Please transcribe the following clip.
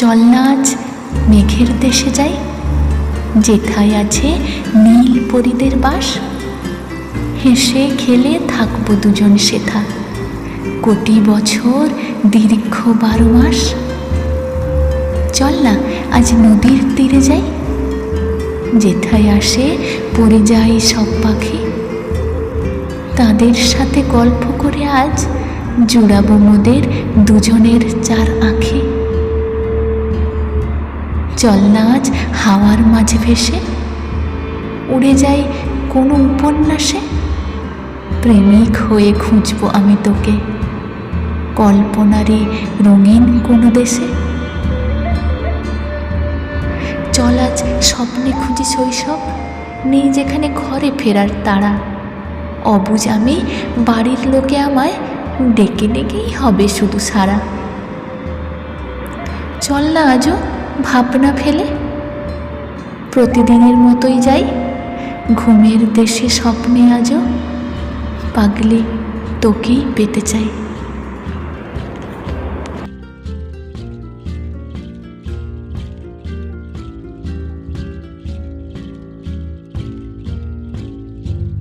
চল না আজ মেঘের দেশে যাই, যেথায় আছে নীল পরিদের বাস। হেসে খেলে থাকব দুজন সেথা, কোটি বছর দীর্ঘ বারো মাস। চল না, আজ নদীর তীরে যাই, যেথায় আসে পরিযায়ী সব পাখি। তাদের সাথে গল্প করে আজ জুড়াবো মোদের দুজনের চার আঁখি। চল না আজ হাওয়ার মাঝে ভেসে, উড়ে যাই কোনো উপন্যাসে। প্রেমিক হয়ে খুঁজবো আমি তোকে, কল্পনারই রঙিন কোনো দেশে। চল আজ স্বপ্নে খুঁজি শৈশব, নেই যেখানে ঘরে ফেরার তাড়া। অবুজ আমি বাড়ির লোকে আমায়, ডেকে ডেকেই হবে শুধু সারা চল না আজও ভাবনা ফেলে? প্রতিদিনের মতোই যাই? ঘুমের দেশে স্বপ্নে আজও? পাগলি তোকেই পেতে চাই।